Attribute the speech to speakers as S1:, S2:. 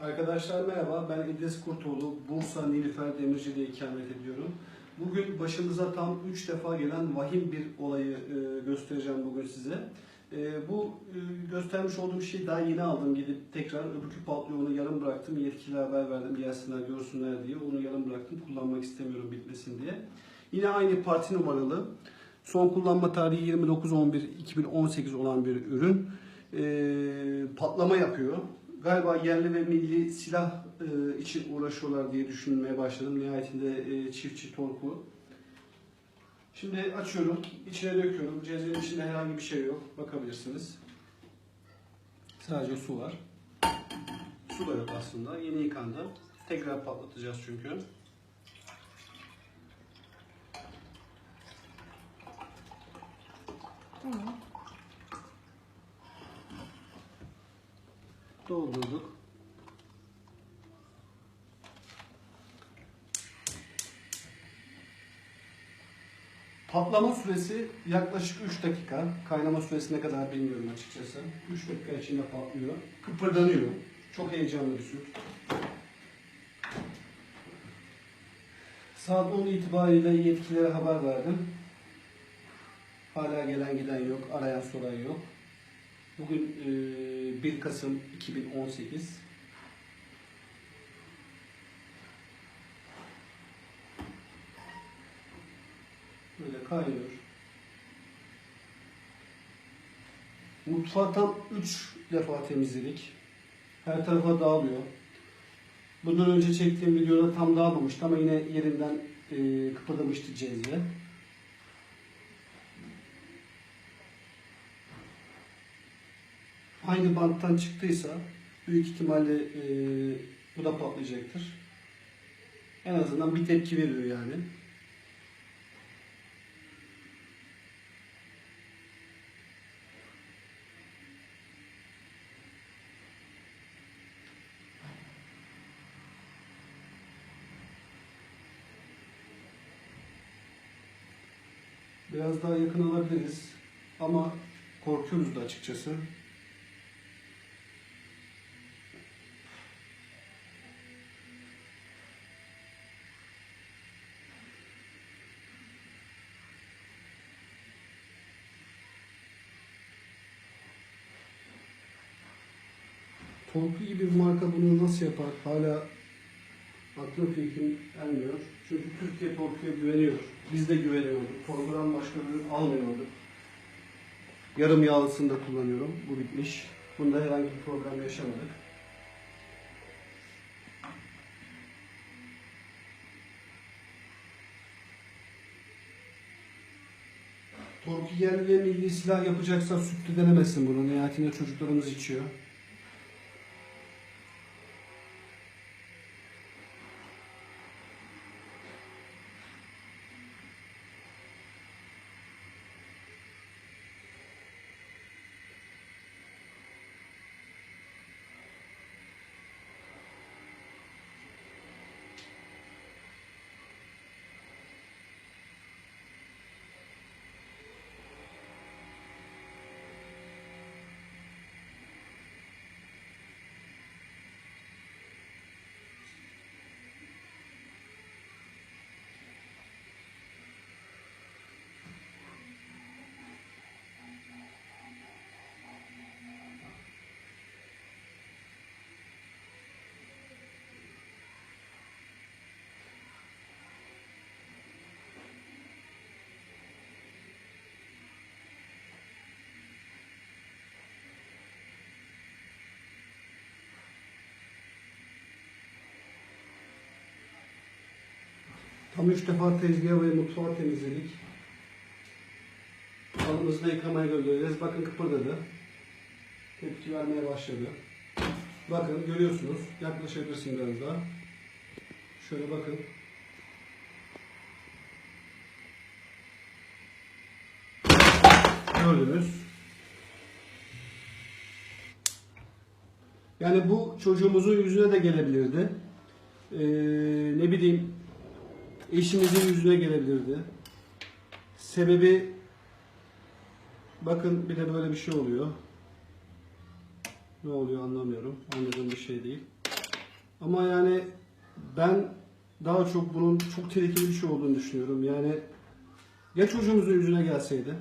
S1: Arkadaşlar merhaba, ben İdris Kurtoğlu, Bursa Nilüfer Demirci'de ikamet ediyorum. Bugün başımıza tam 3 defa gelen vahim bir olayı e, göstereceğim bugün size. E, bu e, göstermiş olduğum şeyi daha yeni aldım. Gidip tekrar öbürkü patlıyor, onu yarım bıraktım. Yetkiliye haber verdim, gelsinler görsünler diye. Onu yarım bıraktım, kullanmak istemiyorum bitmesin diye. Yine aynı parti numaralı. Son kullanma tarihi 29.11.2018 olan bir ürün. Patlama yapıyor. Galiba yerli ve milli silah e, için uğraşıyorlar diye düşünmeye başladım. Nihayetinde e, çiftçi torku. Şimdi açıyorum, içine döküyorum. Cezvenin içinde herhangi bir şey yok. Bakabilirsiniz. Sadece su var. Su da yok aslında. Yeni yıkandı. Tekrar patlatacağız çünkü.
S2: Tamam.
S1: Doldurduk. Patlama süresi yaklaşık 3 dakika. Kaynama süresi ne kadar bilmiyorum açıkçası. 3 dakika içinde patlıyor. Kıpırdanıyor. Çok heyecanlı bir süt. Saat 10 itibariyle yetkililere haber verdim. Hala gelen giden yok, arayan soran yok. Bugün e, 1 Kasım 2018. Böyle kaynıyor. Mutfağı tam 3 defa temizledik. Her tarafa dağılıyor. Bundan önce çektiğim videoda tam dağılmamıştı ama yine yerinden e, kıpırdamıştı cezve. Aynı banttan çıktıysa büyük ihtimalle e, bu da patlayacaktır. En azından bir tepki veriyor yani. Biraz daha yakın alabiliriz ama korkuyoruz da açıkçası. Torku gibi bir marka bunu nasıl yapar? Hala aklım fikrim ermiyor. Çünkü Türkiye Torku'ya güveniyor. Biz de güveniyorduk. Torku'dan başka ürün almıyorduk. Yarım yağlısını da kullanıyorum. Bu bitmiş. Bunda herhangi bir problem yaşamadık. Torku yerli ve milli silah yapacaksa sütlü denemesin bunu. Nihayetinde çocuklarımız içiyor. Tam üç defa tezgahı ve mutfağı temizledik. Halımızı da yıkamaya göndereceğiz. Bakın kıpırdadı. Tepki vermeye başladı. Bakın görüyorsunuz. Yaklaşabilirsin biraz daha. Şöyle bakın. Gördünüz. Yani bu çocuğumuzun yüzüne de gelebilirdi. Ee, ne bileyim eşimizin yüzüne gelebilirdi. Sebebi bakın bir de böyle bir şey oluyor. Ne oluyor anlamıyorum. Anladığım bir şey değil. Ama yani ben daha çok bunun çok tehlikeli bir şey olduğunu düşünüyorum. Yani ya çocuğumuzun yüzüne gelseydi